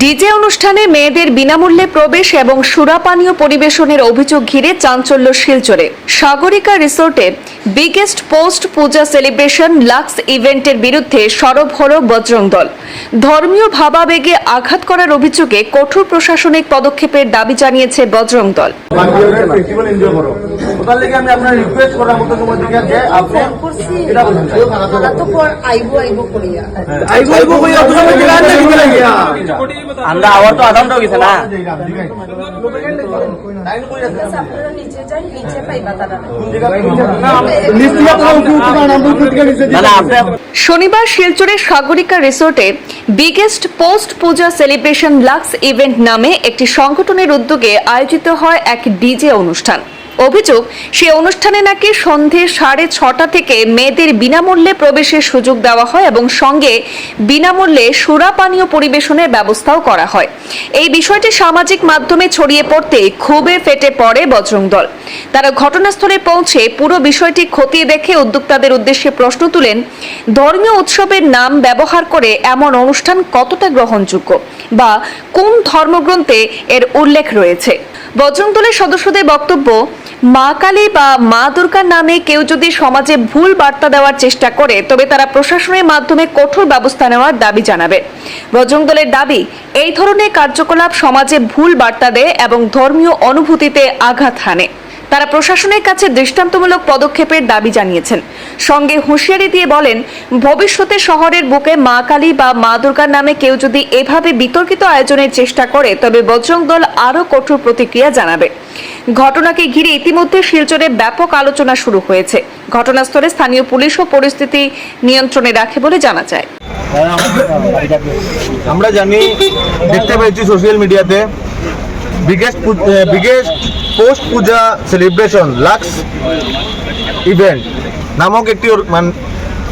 DJ অনুষ্ঠানে মেয়েদের বিনামূল্যে প্রবেশ এবং সুরাপানীয় পরিবেশনের অভিযোগ ঘিরে চাঞ্চল্য শিলচরে। সাগরিকা রিসোর্টে biggest post puja celebration Lux ইভেন্টের বিরুদ্ধে সরব হল বজরং দল। ধর্মীয় ভাবাবেগে আঘাত করার অভিযোগে কঠোর প্রশাসনিক পদক্ষেপের দাবি জানিয়েছে বজরং দল। আইবো আইবো করিয়া। আইবো আইবো কইয়া আমরা আবার তো না। শনিবার শিলচরের সাগরিকা রিসোর্টে biggest post puja celebration luxe event নামে একটি সংগঠনের উদ্যোগে আয়োজিত হয় এক ডিজে অনুষ্ঠান। অভিযোগ, সে অনুষ্ঠানে নাকি সন্ধে সাড়ে ছটা থেকে মেয়েদের বিনামূল্যে প্রবেশের সুযোগ দেওয়া হয় এবং সঙ্গে বিনামূল্যে সুরাপানীয় পরিবেশনের ব্যবস্থাও করা হয়। এই বিষয়টি সামাজিক মাধ্যমে ছড়িয়ে পড়তে ক্ষোভে ফেটে পড়ে বজরং দল তারা ঘটনাস্থলে পৌঁছে পুরো বিষয়টি খতিয়ে দেখে উদ্যোক্তাদের উদ্দেশ্যে প্রশ্ন তুলেন, ধর্মীয় উৎসবের নাম ব্যবহার করে এমন অনুষ্ঠান কতটা গ্রহণযোগ্য বা কোন ধর্মগ্রন্থে এর উল্লেখ রয়েছে? বজরং দলের সদস্যদের বক্তব্য মা কালী বা মা দুর্গার নামে কেউ যদি সমাজে ভুল বার্তা দেওয়ার চেষ্টা করে, তবে তারা প্রশাসনের মাধ্যমে কঠোর ব্যবস্থা নেওয়ার দাবি জানাবে। বজরং দলের দাবি, এই ধরনের কার্যকলাপ সমাজে ভুল বার্তা দেয় এবং ধর্মীয় অনুভূতিতে আঘাত হানে। তারা প্রশাসনের কাছে দৃষ্টান্তমূলক পদক্ষেপের দাবি জানিয়েছেন। সঙ্গে হুঁশিয়ারি দিয়ে বলেন, ভবিষ্যতে শহরের বুকে মা কালী বা মা দুর্গার নামে কেউ যদি এভাবে বিতর্কিত আয়োজনের চেষ্টা করে, তবে বজরং দল আরও কঠোর প্রতিক্রিয়া জানাবে। ঘটনাকে ঘিরে ইতিমধ্যে শিলচরে ব্যাপক আলোচনা শুরু হয়েছে। ঘটনাস্থলে স্থানীয় পুলিশও পরিস্থিতি নিয়ন্ত্রণে রাখে বলে জানা যায়। আমরা জানি, দেখতে পেয়েছি সোশ্যাল মিডিয়াতে biggest biggest post puja celebration luxe event নামক একটি অর-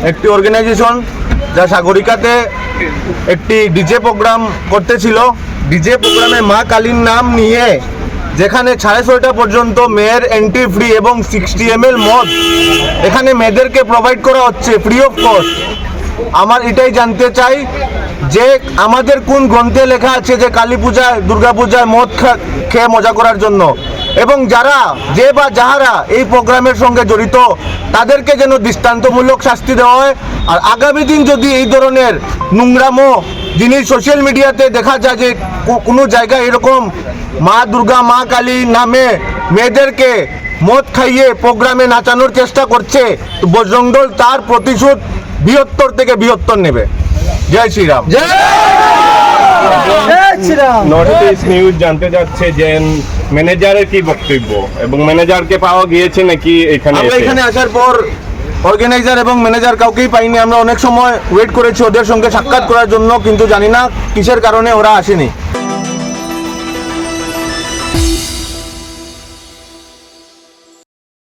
একটি অর্গানাইজেশন যা সাগরিকাতে একটি ডিজে প্রোগ্রাম করতেছিল। ডিজে প্রোগ্রামে মা কালীর নাম নিয়ে যেখানে সাড়ে ছয়টা পর্যন্ত মেয়ের এন্ট্রি ফ্রি এবং সিক্সটি এম এল মদ এখানে মেয়েদেরকে প্রোভাইড করা হচ্ছে ফ্রি অফ কস্ট আমার এটাই জানতে চাই যে আমাদের কোন গ্রন্থে লেখা আছে যে কালী পূজায় দুর্গা পূজায় মদ খেয়ে মজা করার জন্য। এবং যারা যে বা যাহারা এই প্রোগ্রামের সঙ্গে জড়িত, তাদেরকে যেন দৃষ্টান্তমূলক শাস্তি দেওয়া হয়। আর আগামী দিন যদি এই ধরনের নোংরামো জিনিস সোশ্যাল মিডিয়াতে দেখা যায় যে কোনো জায়গায় এরকম মা দুর্গা, মা কালী নামে মেয়েদেরকে মদ খাইয়ে প্রোগ্রামে নাচানোর চেষ্টা করছে, তো বজরং তার প্রতিশোধ বৃহত্তর থেকে বৃহত্তর নেবে। জয় শ্রীরাম। নর্থ ইস্ট নিউজ জানতে চাচ্ছে যে ম্যানেজারের কি বক্তব্য? এবং ম্যানেজারকে পাওয়া গিয়েছে নাকি এখানে আমরা এখানে আসার পর অর্গানাইজার এবং ম্যানেজার কাউকেই পাইনি। আমরা অনেক সময় ওয়েট করেছি ওদের সঙ্গে সাক্ষাৎ করার জন্য কিন্তু জানি না কিসের কারণে ওরা আসেনি।